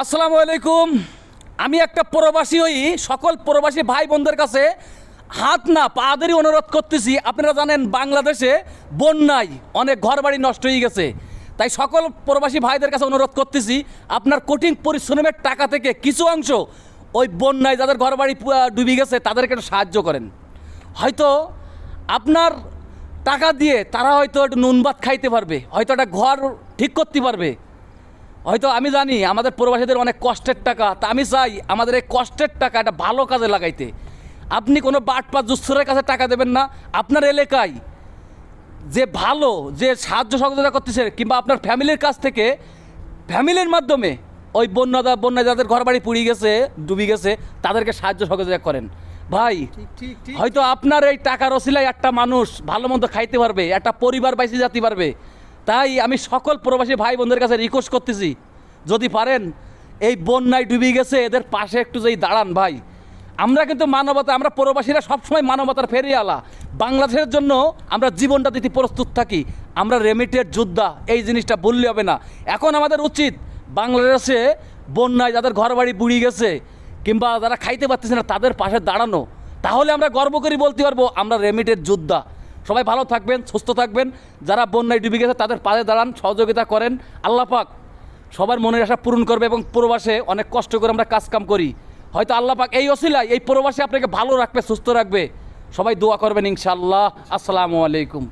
আসসালামু আলাইকুম। আমি একটা প্রবাসী হই, সকল প্রবাসী ভাই বোনদের কাছে হাত না পাদেরই অনুরোধ করতেছি। আপনারা জানেন বাংলাদেশে বন্যায় অনেক ঘরবাড়ি নষ্ট হয়ে গেছে। তাই সকল প্রবাসী ভাইদের কাছে অনুরোধ করতেছি, আপনার কঠিন পরিশ্রমের টাকা থেকে কিছু অংশ ওই বন্যায় যাদের ঘরবাড়ি ডুবে গেছে, তাদেরকে একটু সাহায্য করেন। হয়তো আপনার টাকা দিয়ে তারা হয়তো একটু নুন ভাত খাইতে পারবে, হয়তো একটা ঘর ঠিক করতে পারবে। হয়তো আমি জানি আমাদের প্রবাসীদের অনেক কষ্টের টাকা তা আমি চাই আমাদের এই কষ্টের টাকা একটা ভালো কাজে লাগাইতে। আপনি কোনো বাটপা জুස්සরের কাছে টাকা দেবেন না আপনার এলাকায় যে ভালো যে সাহায্য সহযোগিতা করতেছে কিংবা আপনার ফ্যামিলির কাছ থেকে ফ্যামিলির মাধ্যমে ওই বন্যাদা বন্যা বন্যায় যাদের ঘর বাড়ি পুড়ে গেছে ডুবে গেছে তাদেরকে সাহায্য সহযোগিতা করেন। ভাই হয়তো আপনার এই টাকার ওসিলায় একটা মানুষ ভালো মন্দ খাইতে পারবে একটা পরিবার বাইসে যেতে পারবে। তাই আমি সকল প্রবাসী ভাই বোনদের কাছে রিকোয়েস্ট করতেছি, যদি পারেন, এই বন্যায় ডুবে গেছে, এদের পাশে একটু যেই দাঁড়ান ভাই। আমরা কিন্তু মানবতা, আমরা প্রবাসীরা সবসময় মানবতার আলা বাংলাদেশের জন্য আমরা জীবনটা দিতে প্রস্তুত থাকি। আমরা রেমিটেড যোদ্ধা, এই জিনিসটা বললে হবে না। এখন আমাদের উচিত বাংলাদেশে বন্যায় যাদের ঘর বাড়ি বুড়ি গেছে, কিংবা যারা খাইতে পারতেছে না, তাদের পাশে দাঁড়ানো। তাহলে আমরা গর্ব করে বলতে পারব, আমরা রেমিটেড যোদ্ধা। সবাই ভালো থাকবেন, সুস্থ থাকবেন। যারা বন্যায় ডুবে গেছে, তাদের পাশে দাঁড়ান, সহযোগিতা করেন। আল্লাহ পাক সবার মনের আশা পূরণ করবে এবং প্রবাসে অনেক কষ্ট করে আমরা কাজকাম করি। হয়তো আল্লাহ পাক এই অসিলায় এই প্রবাসে আপনাকে ভালো রাখবে, সুস্থ রাখবে। সবাই দোয়া করবেন ইনশাআল্লাহ। আসসালামু আলাইকুম।